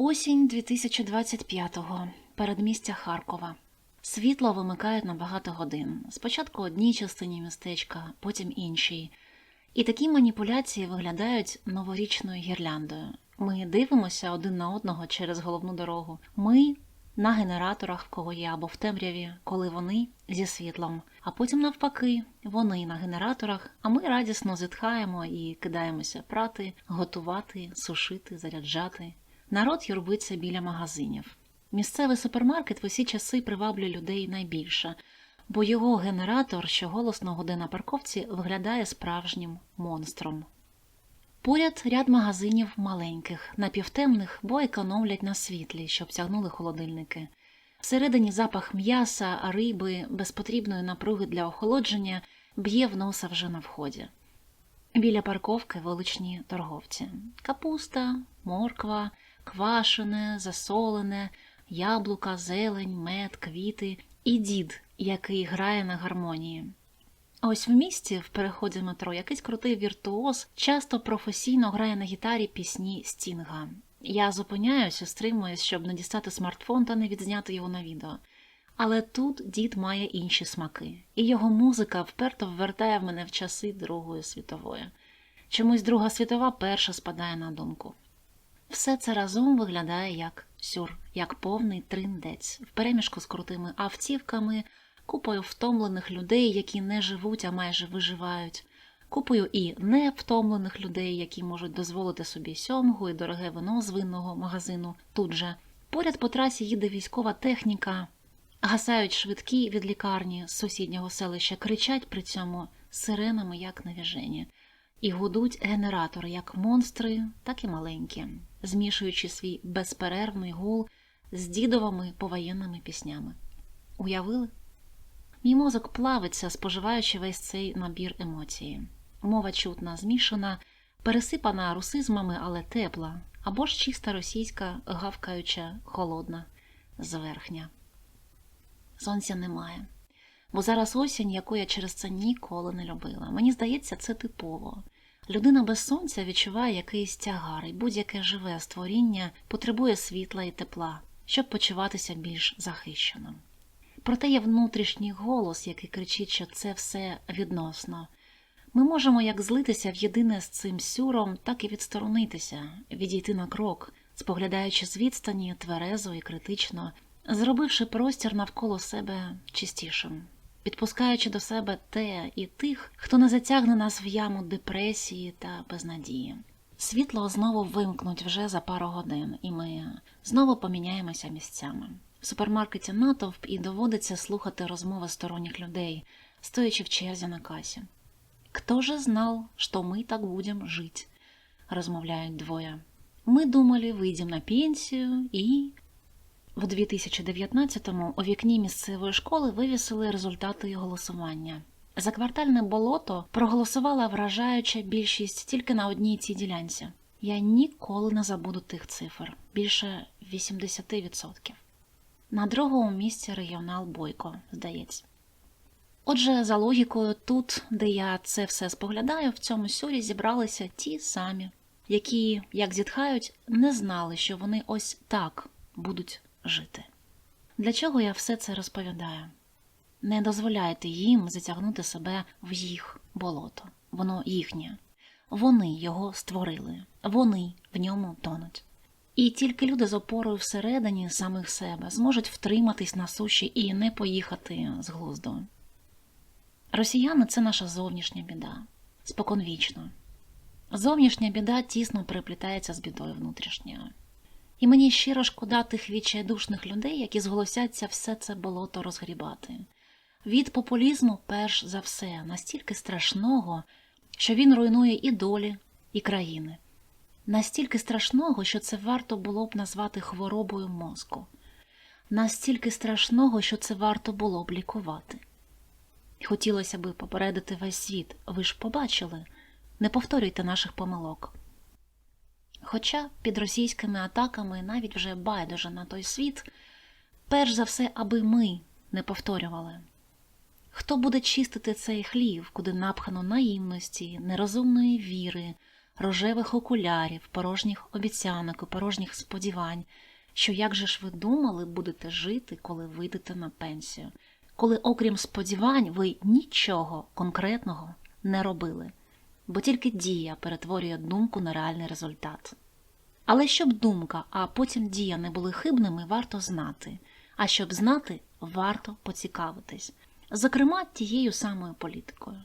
Осінь 2025-го. Передмістя Харкова. Світло вимикають на багато годин. Спочатку одній частині містечка, потім іншій. І такі маніпуляції виглядають новорічною гірляндою. Ми дивимося один на одного через головну дорогу. Ми на генераторах, в кого є, або в темряві, коли вони зі світлом. А потім навпаки, вони на генераторах, а ми радісно зітхаємо і кидаємося прати, готувати, сушити, заряджати. Народ юрбиться біля магазинів. Місцевий супермаркет в усі часи приваблює людей найбільше, бо його генератор, що голосно гуде на парковці, виглядає справжнім монстром. Поряд ряд магазинів маленьких, напівтемних, бо економлять на світлі, щоб тягнули холодильники. Всередині запах м'яса, риби, без потрібної напруги для охолодження б'є в носа вже на вході. Біля парковки величні торговці. Капуста, морква, квашене, засолене, яблука, зелень, мед, квіти і дід, який грає на гармонії. А ось в місті, в переході метро, якийсь крутий віртуоз часто професійно грає на гітарі пісні Стінга. Я зупиняюся, стримуюсь, щоб не дістати смартфон та не відзняти його на відео. Але тут дід має інші смаки, і його музика вперто ввертає в мене в часи Другої світової. Чомусь Друга світова перша спадає на думку. Все це разом виглядає як сюр, як повний триндець, вперемішку з крутими автівками, купою втомлених людей, які не живуть, а майже виживають, купою і невтомлених людей, які можуть дозволити собі сьомгу і дороге вино з винного магазину. Тут же. Поряд по трасі їде військова техніка, гасають швидкі від лікарні з сусіднього селища, кричать при цьому сиренами, як навіжені, і гудуть генератори як монстри, так і маленькі, змішуючи свій безперервний гул з дідовими повоєнними піснями. Уявили? Мій мозок плавиться, споживаючи весь цей набір емоцій. Мова чутна, змішана, пересипана русизмами, але тепла, або ж чиста російська, гавкаюча, холодна, зверхня. Сонця немає. Бо зараз осінь, яку я через це ніколи не любила. Мені здається, це типово. Людина без сонця відчуває якийсь тягар, і будь-яке живе створіння потребує світла і тепла, щоб почуватися більш захищеним. Проте є внутрішній голос, який кричить, що це все відносно. Ми можемо як злитися в єдине з цим сюром, так і відсторонитися, відійти на крок, споглядаючи з відстані тверезо і критично, зробивши простір навколо себе чистішим, підпускаючи до себе те і тих, хто не затягне нас в яму депресії та безнадії. Світло знову вимкнуть вже за пару годин, і ми знову поміняємося місцями. В супермаркеті натовп і доводиться слухати розмови сторонніх людей, стоячи в черзі на касі. «Кто же знал, что мы так будем жить?» – розмовляють двоє. Ми думали, вийдемо на пенсію і. В 2019-му у вікні місцевої школи вивісили результати голосування. За квартальне болото проголосувала вражаюча більшість тільки на одній цій ділянці. Я ніколи не забуду тих цифр більше 80%. На другому місці регіонал Бойко, здається. Отже, за логікою, тут, де я це все споглядаю, в цьому сюрі зібралися ті самі, які, як зітхають, не знали, що вони ось так будуть жити. Для чого я все це розповідаю? Не дозволяйте їм затягнути себе в їх болото. Воно їхнє. Вони його створили, вони в ньому тонуть. І тільки люди з опорою всередині самих себе зможуть втриматись на суші і не поїхати з глузду. Росіяни це наша зовнішня біда, споконвічно. Зовнішня біда тісно приплітається з бідою внутрішньою. І мені щиро шкода тих відчайдушних людей, які зголосяться все це болото розгрібати. Від популізму, перш за все, настільки страшного, що він руйнує і долі, і країни, настільки страшного, що це варто було б назвати хворобою мозку, настільки страшного, що це варто було б лікувати. Хотілося би попередити весь світ, ви ж побачили, не повторюйте наших помилок. Хоча під російськими атаками навіть вже байдуже на той світ, перш за все, аби ми не повторювали. Хто буде чистити цей хлів, куди напхано наївності, нерозумної віри, рожевих окулярів, порожніх обіцянок і порожніх сподівань, що як же ж ви думали будете жити, коли вийдете на пенсію, коли, окрім сподівань, ви нічого конкретного не робили, бо тільки дія перетворює думку на реальний результат. Але щоб думка, а потім дія не були хибними, варто знати. А щоб знати, варто поцікавитись. Зокрема, тією самою політикою.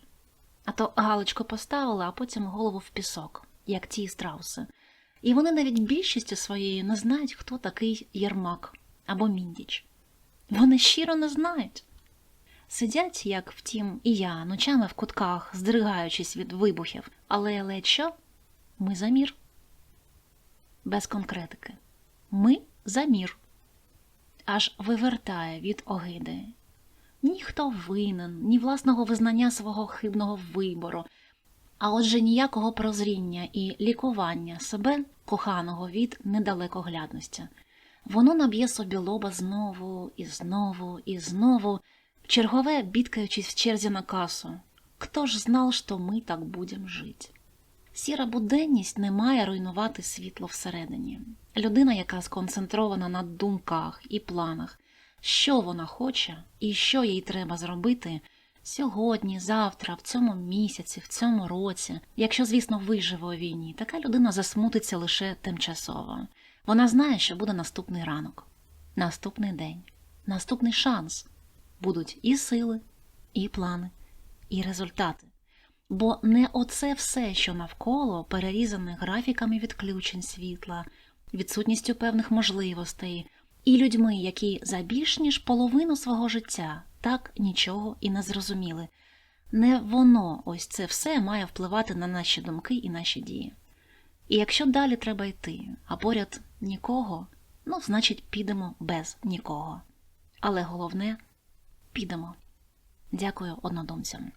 А то галочку поставили, а потім голову в пісок, як ті страуси. І вони навіть більшістю своєю не знають, хто такий Єрмак або Міндіч. Вони щиро не знають. Сидять, як втім, і я, ночами в кутках, здригаючись від вибухів, але ледь що? Ми за мір. Без конкретики. Ми за мір. Аж вивертає від огиди. Ніхто винен, ні власного визнання свого хибного вибору, а отже ніякого прозріння і лікування себе, коханого від недалекоглядності. Воно наб'є собі лоба знову і знову і знову, чергове бідкаючись в черзі на касу. Хто ж знав, що ми так будем жити? Сіра буденність не має руйнувати світло всередині. Людина, яка сконцентрована на думках і планах, що вона хоче і що їй треба зробити сьогодні, завтра, в цьому місяці, в цьому році, якщо, звісно, виживе у війні, така людина засмутиться лише тимчасово. Вона знає, що буде наступний ранок, наступний день, наступний шанс. Будуть і сили, і плани, і результати. Бо не оце все, що навколо перерізане графіками відключень світла, відсутністю певних можливостей, і людьми, які за більш ніж половину свого життя так нічого і не зрозуміли. Не воно ось це все має впливати на наші думки і наші дії. І якщо далі треба йти, а поряд нікого, ну, значить, підемо без нікого. Але головне підемо. Дякую однодумцям.